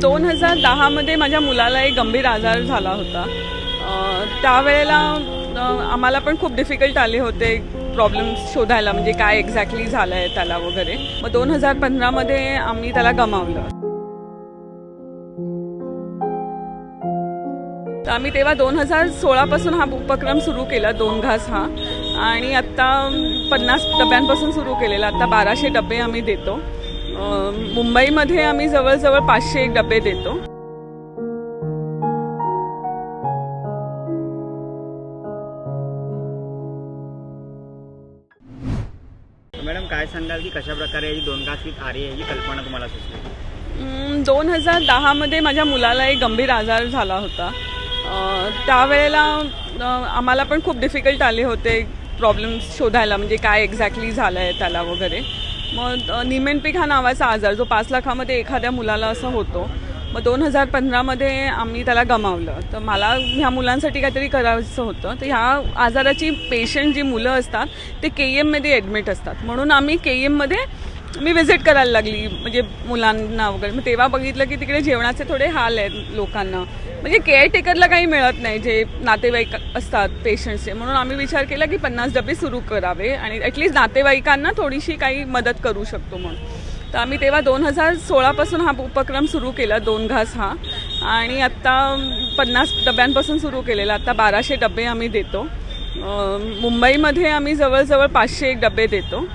दोन हजार दहामध्ये माझ्या मुलाला एक गंभीर आजार झाला होता. त्यावेळेला आम्हाला पण खूप डिफिकल्ट आले होते प्रॉब्लेम्स शोधायला म्हणजे काय एक्झॅक्टली झालं आहे त्याला वगैरे. मग दोन हजार पंधरामध्ये आम्ही त्याला गमावलं. तर आम्ही तेव्हा दोन हजार सोळापासून हा उपक्रम सुरू केला दोन घास हा. आणि आत्ता पन्नास डब्यांपासून सुरू केलेला आत्ता बाराशे डबे आम्ही देतो. मुंबईमध्ये आम्ही जवळजवळ पाचशे एक डबे देतो. मॅडम काय सांगाल की कशा प्रकारे ही दोन विथ आर्य ही कल्पना तुम्हाला सुचली? दोन हजार दहामध्ये माझ्या मुलाला एक गंभीर आजार झाला होता. त्यावेळेला आम्हाला पण खूप डिफिकल्ट आले होते प्रॉब्लेम्स शोधायला म्हणजे काय एक्झॅक्टली झालं आहे त्याला वगैरे. मग अं, निमेनपीक हा नावाचा आजार जो पाच लाखामध्ये एखाद्या मुलाला असं होतो. मग दोन हजार पंधरामध्ये आम्ही त्याला गमावलं. तर मला ह्या मुलांसाठी काहीतरी करायचं होतं. तर ह्या आजाराची पेशंट जी मुलं असतात ते के एममध्ये ॲडमिट असतात. म्हणून आम्ही के एममध्ये मी व्हिजिट करायला लागली म्हणजे मुलांना वगैरे. मग तेव्हा बघितलं की तिकडे जेवणाचे थोडे हाल आहेत लोकांना. म्हणजे केअरटेकरला काही मिळत नाही जे नातेवाईक असतात पेशंटचे म्हणून आम्ही विचार केला की पन्नास डबे सुरू करावे आणि ॲटलिस्ट नातेवाईकांना थोडीशी काही मदत करू शकतो म्हणून. तर आम्ही तेव्हा दोन हजार सोळापासून हा उपक्रम सुरू केला दोन घास हा. आणि आत्ता पन्नास डब्यांपासून सुरू केलेला. आत्ता बाराशे डबे आम्ही देतो. मुंबईमध्ये आम्ही जवळजवळ पाचशे एक डबे देतो.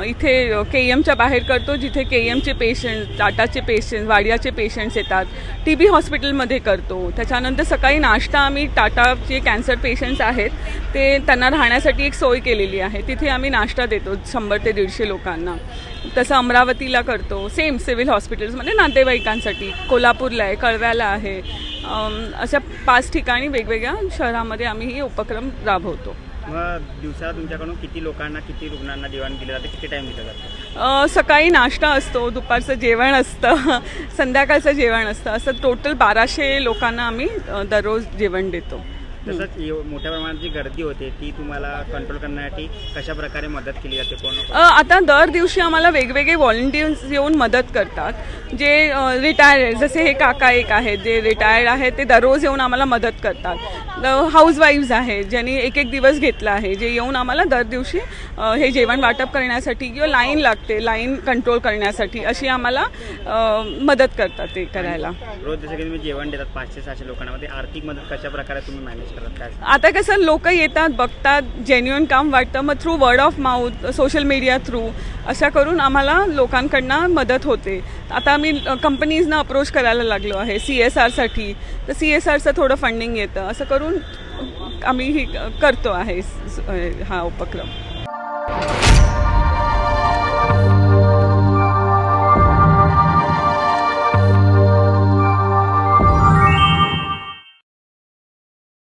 इथे के एमच्या बाहेर करतो जिथे के एमचे पेशंट टाटाचे पेशंट वाडियाचे पेशंट्स येतात. टी बी हॉस्पिटलमध्ये करतो. त्याच्यानंतर सकाळी नाश्ता आम्ही टाटाचे कॅन्सर पेशंट्स आहेत. ते त्यांना राहण्यासाठी एक सोय केलेली आहे. तिथे आम्ही नाश्ता देतो शंभर ते दीडशे लोकांना. तसं अमरावतीला करतो. सेम सिव्हिल हॉस्पिटल्समध्ये नातेवाईकांसाठी. कोल्हापूरला आहे कळव्याला आहे. अशा पाच ठिकाणी वेगवेगळ्या शहरामध्ये आम्ही हे उपक्रम राबवतो. मग दिवसाला तुमच्याकडून किती लोकांना किती रुग्णांना जेवण दिलं जातं किती टाइम दिलं जातं? अ, सकाळी नाश्ता असतो दुपारचं जेवण असतं संध्याकाळचं जेवण असतं. असं टोटल बाराशे लोकांना आम्ही अ, दररोज जेवण देतो. तसंच मोठ्या प्रमाणात जी गर्दी होते ती तुम्हाला कंट्रोल करण्यासाठी कशा प्रकारे मदत केली जाते? कोण आता दर दिवशी आम्हाला वेगवेगळे व्हॉलेंटियर्स येऊन मदत करतात. जे रिटायर्ड जसे हे काका एक आहेत जे रिटायर्ड आहेत ते दररोज येऊन आम्हाला मदत करतात. हाऊस वाईफ्स आहेत ज्यांनी एक एक दिवस घेतला आहे जे येऊन आम्हाला दर दिवशी हे जेवण वाटप करण्यासाठी किंवा लाईन लागते लाईन कंट्रोल करण्यासाठी अशी आम्हाला मदत करतात ते करायला. रोज जसं की तुम्ही जेवण देतात पाचशे सहाशे लोकांना आर्थिक मदत कशा प्रकारे तुम्ही मॅनेज आता कसं लोक येतात बघतात जेन्युअन काम वाटतं मग through word of mouth social media through अशा करून आम्हाला लोकांकडनं मदत होते. आता आम्ही कंपनीजना अप्रोच करायला लागलो आहे सी एस आरसाठी तर सी एस आरचं थोडं फंडिंग येतं. असं करून आम्ही ही करतो आहे हा उपक्रम.